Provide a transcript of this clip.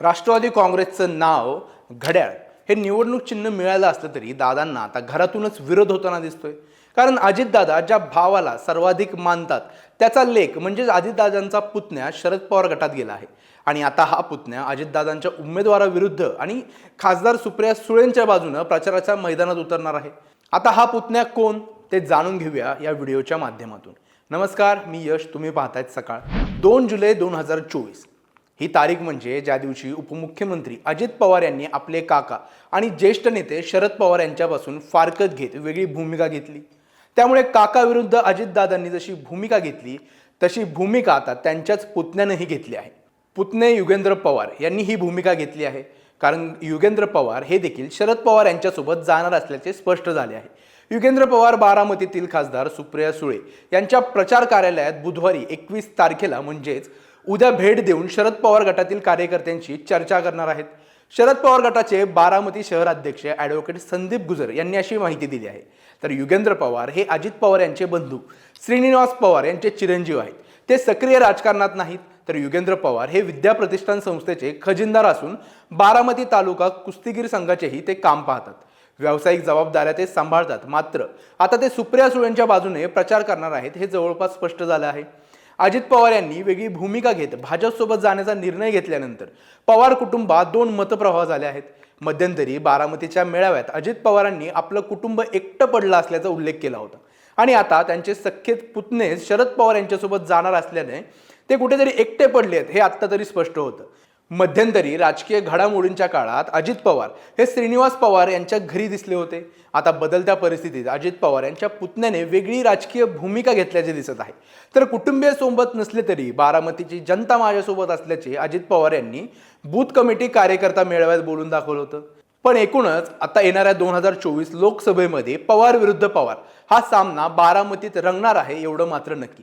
राष्ट्रवादी काँग्रेसचं नाव घड्याळ. हे निवडणूक चिन्ह मिळालं असलं तरी दादांना आता घरातूनच विरोध होताना दिसतोय. कारण अजितदादा ज्या भावाला सर्वाधिक मानतात त्याचा लेख म्हणजेच अजितदादांचा पुतण्या शरद पवार गटात गेला आहे. आणि आता हा पुतण्या अजितदादांच्या उमेदवाराविरुद्ध आणि खासदार सुप्रिया सुळेंच्या बाजूनं प्रचाराच्या मैदानात उतरणार आहे. आता हा पुतण्या कोण ते जाणून घेऊया या व्हिडिओच्या माध्यमातून. नमस्कार मी यश तुम्ही पाहतायत सकाळ. दोन जुलै दोन हजार चोवीस. ही तारीख म्हणजे ज्या दिवशी उपमुख्यमंत्री अजित पवार यांनी आपले काका आणि ज्येष्ठ नेते शरद पवार यांच्यापासून फारकत घेत वेगळी भूमिका घेतली. त्यामुळे काकाविरुद्ध अजितदादांनी जशी भूमिका घेतली तशी भूमिका आता त्यांच्याच पुतण्यानेही घेतली आहे. पुतणे युगेंद्र पवार यांनी ही भूमिका घेतली आहे. कारण युगेंद्र पवार हे देखील शरद पवार यांच्यासोबत जाणार असल्याचे स्पष्ट झाले आहे. युगेंद्र पवार बारामतीतील खासदार सुप्रिया सुळे यांच्या प्रचार कार्यालयात बुधवारी एकवीस तारखेला म्हणजेच उद्या भेट देऊन शरद पवार गटातील कार्यकर्त्यांशी चर्चा करणार आहेत. शरद पवार गटाचे बारामती शहर अध्यक्ष ॲडव्होकेट संदीप गुजर यांनी अशी माहिती दिली आहे. तर युगेंद्र पवार हे अजित पवार यांचे बंधू श्रीनिवास पवार यांचे चिरंजीव आहेत. ते सक्रिय राजकारणात नाहीत तर युगेंद्र पवार हे विद्या प्रतिष्ठान संस्थेचे खजिनदार असून बारामती तालुका कुस्तीगीर संघाचेही ते काम पाहतात. व्यावसायिक जबाबदाऱ्या ते सांभाळतात मात्र आता ते सुप्रिया सुळेंच्या बाजूने प्रचार करणार आहेत हे जवळपास स्पष्ट झालं आहे. अजित पवार यांनी वेगळी भूमिका घेत भाजपसोबत जाण्याचा निर्णय घेतल्यानंतर पवार कुटुंबात दोन मतप्रवाह झाले आहेत. मध्यंतरी बारामतीच्या मेळाव्यात अजित पवारांनी आपलं कुटुंब एकटं पडलं असल्याचा उल्लेख केला होता. आणि आता त्यांचे सख्खे पुतणे शरद पवार यांच्यासोबत जाणार असल्याने ते कुठेतरी एकटे पडलेत हे आत्ता तरी स्पष्ट होतं. मध्यंतरी राजकीय घडामोडींच्या काळात अजित पवार हे श्रीनिवास पवार यांच्या घरी दिसले होते. आता बदलत्या परिस्थितीत अजित पवार यांच्या पुतण्याने वेगळी राजकीय भूमिका घेतल्याचे दिसत आहे. तर कुटुंबीय सोबत नसले तरी बारामतीची जनता माझ्यासोबत असल्याचे अजित पवार यांनी बूथ कमिटी कार्यकर्ता मेळाव्यात बोलून दाखवलं होतं. पण एकूणच आता येणाऱ्या दोन हजार चोवीस लोकसभेमध्ये पवार विरुद्ध पवार हा सामना बारामतीत रंगणार आहे एवढं मात्र नक्की.